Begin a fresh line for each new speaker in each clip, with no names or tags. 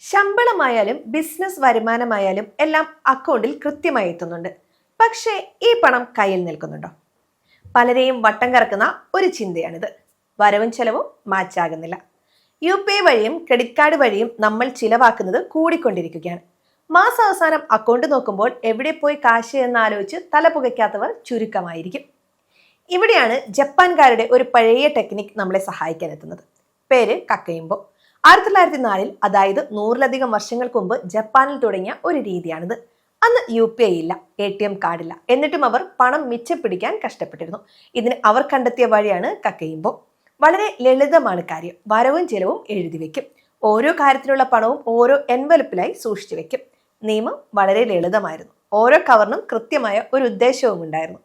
ശമ്പളമായാലും business വരുമാനമായാലും എല്ലാം അക്കൗണ്ടിൽ കൃത്യമായി എത്തുന്നുണ്ട്. പക്ഷേ ഈ പണം കയ്യിൽ നിൽക്കുന്നുണ്ടോ? പലരെയും വട്ടം കറക്കുന്ന ഒരു ചിന്തയാണിത്. വരവും ചെലവും മാച്ചാകുന്നില്ല. യു പി ഐ വഴിയും ക്രെഡിറ്റ് കാർഡ് വഴിയും നമ്മൾ ചിലവാക്കുന്നത് കൂടിക്കൊണ്ടിരിക്കുകയാണ്. മാസാവസാനം അക്കൗണ്ട് നോക്കുമ്പോൾ എവിടെ പോയി കാശ് എന്നാലോചിച്ച് തല പുകയ്ക്കാത്തവർ ചുരുക്കമായിരിക്കും. ഇവിടെയാണ് ജപ്പാൻകാരുടെ ഒരു പഴയ ടെക്നിക് നമ്മളെ സഹായിക്കാൻ എത്തുന്നത്. പേര് കക്കയുമ്പോ. ആയിരത്തി തൊള്ളായിരത്തി നാലിൽ അതായത് നൂറിലധികം വർഷങ്ങൾക്ക് മുമ്പ് ജപ്പാനിൽ തുടങ്ങിയ ഒരു രീതിയാണിത്. അന്ന് യു പി ഐ ഇല്ല എ ടി എം കാർഡില്ല എന്നിട്ടും അവർ പണം മിച്ചപ്പിടിക്കാൻ കഷ്ടപ്പെട്ടിരുന്നു. ഇതിന് അവർ കണ്ടെത്തിയ വഴിയാണ് കക്കയുമ്പോൾ വളരെ ലളിതമാണ് കാര്യം. വരവും ചിലവും എഴുതി വെക്കും. ഓരോ കാര്യത്തിലുള്ള പണവും ഓരോ എൻവലപ്പിലായി സൂക്ഷിച്ചു വെക്കും. നിയമം വളരെ ലളിതമായിരുന്നു. ഓരോ കവറിനും കൃത്യമായ ഒരു ഉദ്ദേശവും ഉണ്ടായിരുന്നു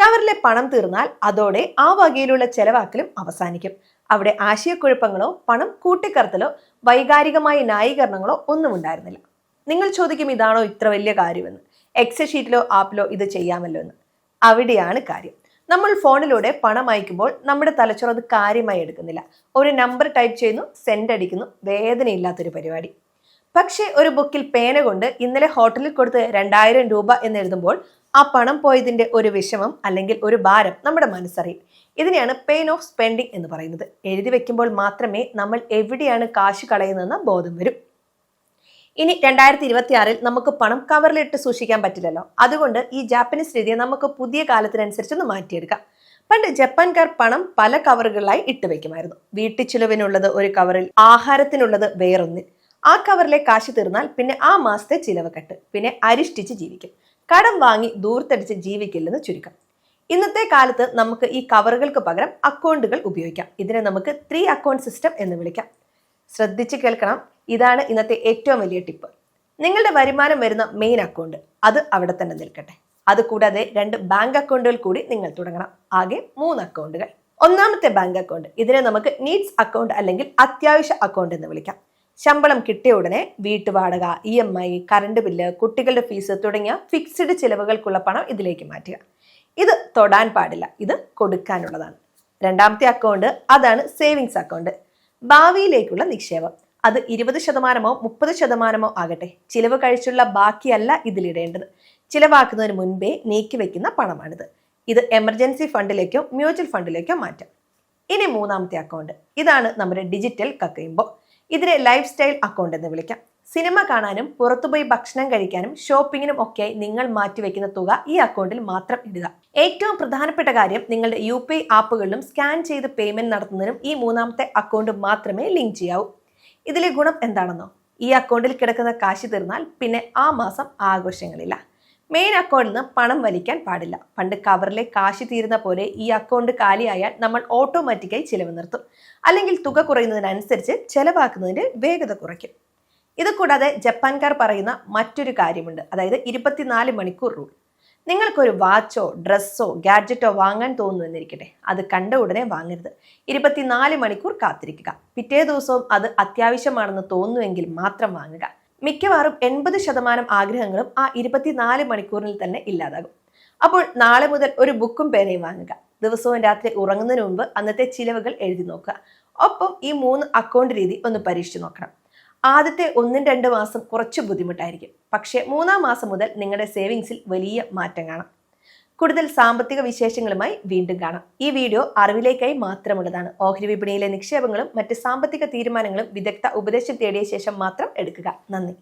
കവറിലെ പണം തീർന്നാൽ അതോടെ ആ വകയിലുള്ള ചെലവാക്കലും അവസാനിക്കും. അവിടെ ആശയക്കുഴപ്പങ്ങളോ പണം കൂട്ടിക്കറത്തലോ വൈകാരികമായ ന്യായീകരണങ്ങളോ ഒന്നും ഉണ്ടായിരുന്നില്ല. നിങ്ങൾ ചോദിക്കും ഇതാണോ ഇത്ര വലിയ കാര്യമെന്ന്? എക്സൽ ഷീറ്റിലോ ആപ്പിലോ ഇത് ചെയ്യാമല്ലോ എന്ന്. അവിടെയാണ് കാര്യം. നമ്മൾ ഫോണിലൂടെ പണം അയക്കുമ്പോൾ നമ്മുടെ തലച്ചോറ് അത് കാര്യമായി എടുക്കുന്നില്ല. ഒരു നമ്പർ ടൈപ്പ് ചെയ്യുന്നു സെൻഡ് അടിക്കുന്നു വേദനയില്ലാത്തൊരു പരിപാടി. പക്ഷേ ഒരു ബുക്കിൽ പേന കൊണ്ട് ഇന്നലെ ഹോട്ടലിൽ കൊടുത്ത് രണ്ടായിരം രൂപ എന്ന് എഴുതുമ്പോൾ ആ പണം പോയതിന്റെ ഒരു വിഷമം അല്ലെങ്കിൽ ഒരു ഭാരം നമ്മുടെ മനസ്സറിയും. ഇതിനെയാണ് പെയിൻ ഓഫ് സ്പെൻഡിങ് എന്ന് പറയുന്നത്. എഴുതി വെക്കുമ്പോൾ മാത്രമേ നമ്മൾ എവിടെയാണ് കാശ് കളയുന്നതെന്ന ബോധം വരും. ഇനി രണ്ടായിരത്തി ഇരുപത്തി ആറിൽ നമുക്ക് പണം കവറിലിട്ട് സൂക്ഷിക്കാൻ പറ്റില്ലല്ലോ. അതുകൊണ്ട് ഈ ജാപ്പനീസ് രീതിയെ നമുക്ക് പുതിയ കാലത്തിനനുസരിച്ചൊന്ന് മാറ്റിയെടുക്കാം. പണ്ട് ജപ്പാൻകാർ പണം പല കവറുകളിലായി ഇട്ട് വെക്കുമായിരുന്നു. വീട്ടു ചിലവിനുള്ളത് ഒരു കവറിൽ ആഹാരത്തിനുള്ളത് വേറൊന്നിൽ. ആ കവറിലെ കാശ് തീർന്നാൽ പിന്നെ ആ മാസത്തെ ചിലവ് കെട്ട്. പിന്നെ അരിഷ്ടിച്ച് ജീവിക്കും. കടം വാങ്ങി ദൂർത്തടിച്ച് ജീവിക്കില്ലെന്ന് ചുരുക്കം. ഇന്നത്തെ കാലത്ത് നമുക്ക് ഈ കവറുകൾക്ക് പകരം അക്കൗണ്ടുകൾ ഉപയോഗിക്കാം. ഇതിനെ നമുക്ക് ത്രീ അക്കൗണ്ട് സിസ്റ്റം എന്ന് വിളിക്കാം. ശ്രദ്ധിച്ച് കേൾക്കണം. ഇതാണ് ഇന്നത്തെ ഏറ്റവും വലിയ ടിപ്പ്. നിങ്ങളുടെ വരുമാനം വരുന്ന മെയിൻ അക്കൗണ്ട് അത് അവിടെ തന്നെ നിൽക്കട്ടെ. അതുകൂടാതെ രണ്ട് ബാങ്ക് അക്കൗണ്ടുകൾ കൂടി നിങ്ങൾ തുടങ്ങണം. ആകെ മൂന്ന് അക്കൗണ്ടുകൾ. ഒന്നാമത്തെ ബാങ്ക് അക്കൗണ്ട് ഇതിനെ നമുക്ക് നീഡ്സ് അക്കൗണ്ട് അല്ലെങ്കിൽ അത്യാവശ്യ അക്കൗണ്ട് എന്ന് വിളിക്കാം. ശമ്പളം കിട്ടിയ ഉടനെ വീട്ടുവാടക E M I current bill കുട്ടികളുടെ ഫീസ് തുടങ്ങിയ ഫിക്സ്ഡ് ചിലവുകൾക്കുള്ള പണം ഇതിലേക്ക് മാറ്റുക. ഇത് തൊടാൻ പാടില്ല. ഇത് കൊടുക്കാനുള്ളതാണ്. രണ്ടാമത്തെ അക്കൗണ്ട് അതാണ് സേവിങ്സ് അക്കൗണ്ട് ഭാവിയിലേക്കുള്ള നിക്ഷേപം. അത് ഇരുപത് ശതമാനമോ മുപ്പത് ശതമാനമോ ആകട്ടെ. ചിലവ് കഴിച്ചുള്ള ബാക്കിയല്ല ഇതിലിടേണ്ടത്. ചിലവാക്കുന്നതിന് മുൻപേ നീക്കി വെക്കുന്ന പണമാണിത്. ഇത് എമർജൻസി ഫണ്ടിലേക്കോ മ്യൂച്വൽ ഫണ്ടിലേക്കോ മാറ്റാം. ഇനി മൂന്നാമത്തെ അക്കൗണ്ട് ഇതാണ് നമ്മുടെ ഡിജിറ്റൽ കക്കയുമ്പോൾ ഇതിനെ ലൈഫ് സ്റ്റൈൽ അക്കൗണ്ട് എന്ന് വിളിക്കാം. സിനിമ കാണാനും പുറത്തുപോയി ഭക്ഷണം കഴിക്കാനും ഷോപ്പിങ്ങിനും ഒക്കെ നിങ്ങൾ മാറ്റിവെക്കുന്ന തുക ഈ അക്കൗണ്ടിൽ മാത്രം ഇടുക. ഏറ്റവും പ്രധാനപ്പെട്ട കാര്യം നിങ്ങളുടെ യു പി ആപ്പുകളിലും സ്കാൻ ചെയ്ത് പേയ്മെന്റ് നടത്തുന്നതിനും ഈ മൂന്നാമത്തെ അക്കൗണ്ട് മാത്രമേ ലിങ്ക് ചെയ്യാവൂ. ഇതിലെ ഗുണം എന്താണെന്നോ? ഈ അക്കൗണ്ടിൽ കിടക്കുന്ന കാശ് തീർന്നാൽ പിന്നെ ആ മാസം ആഘോഷങ്ങളില്ല. മെയിൻ അക്കൗണ്ടിൽ നിന്ന് പണം വലിക്കാൻ പാടില്ല. പണ്ട് കവറിലെ കാശി തീരുന്ന പോലെ ഈ അക്കൗണ്ട് കാലിയായാൽ നമ്മൾ ഓട്ടോമാറ്റിക്കായി ചിലവ് നിർത്തും. അല്ലെങ്കിൽ തുക കുറയുന്നതിനനുസരിച്ച് ചെലവാക്കുന്നതിന്റെ വേഗത കുറയ്ക്കും. ഇത് കൂടാതെ ജപ്പാൻകാർ പറയുന്ന മറ്റൊരു കാര്യമുണ്ട്. അതായത് ഇരുപത്തിനാല് മണിക്കൂർ റൂൾ നിങ്ങൾക്കൊരു വാച്ചോ ഡ്രസ്സോ ഗാഡ്ജറ്റോ വാങ്ങാൻ തോന്നുമെന്നിരിക്കട്ടെ അത് കണ്ട ഉടനെ വാങ്ങരുത്. ഇരുപത്തിനാല് മണിക്കൂർ കാത്തിരിക്കുക. പിറ്റേ ദിവസവും അത് അത്യാവശ്യമാണെന്ന് തോന്നുമെങ്കിൽ മാത്രം വാങ്ങുക. മിക്കവാറും എൺപത് ശതമാനം ആഗ്രഹങ്ങളും ആ ഇരുപത്തിനാല് മണിക്കൂറിൽ തന്നെ ഇല്ലാതാകും. അപ്പോൾ നാളെ മുതൽ ഒരു ബുക്കും പേനയും വാങ്ങുക. ദിവസവും രാത്രി ഉറങ്ങുന്നതിന് മുമ്പ് അന്നത്തെ ചിലവുകൾ എഴുതി നോക്കുക. ഒപ്പം ഈ മൂന്ന് അക്കൗണ്ട് രീതി ഒന്ന് പരീക്ഷിച്ച് നോക്കണം. ആദ്യത്തെ ഒന്നും രണ്ട് മാസം കുറച്ച് ബുദ്ധിമുട്ടായിരിക്കും. പക്ഷേ മൂന്നാം മാസം മുതൽ നിങ്ങളുടെ സേവിങ്സിൽ വലിയ മാറ്റം കാണാം. കൂടുതൽ സാമ്പത്തിക വിശേഷങ്ങളുമായി വീണ്ടും കാണാം. ഈ വീഡിയോ അറിവിലേക്കായി മാത്രമുള്ളതാണ്. ഓഹരി വിപണിയിലെ നിക്ഷേപങ്ങളും മറ്റ് സാമ്പത്തിക തീരുമാനങ്ങളും വിദഗ്ധ ഉപദേശം തേടിയ ശേഷം മാത്രം എടുക്കുക. നന്ദി.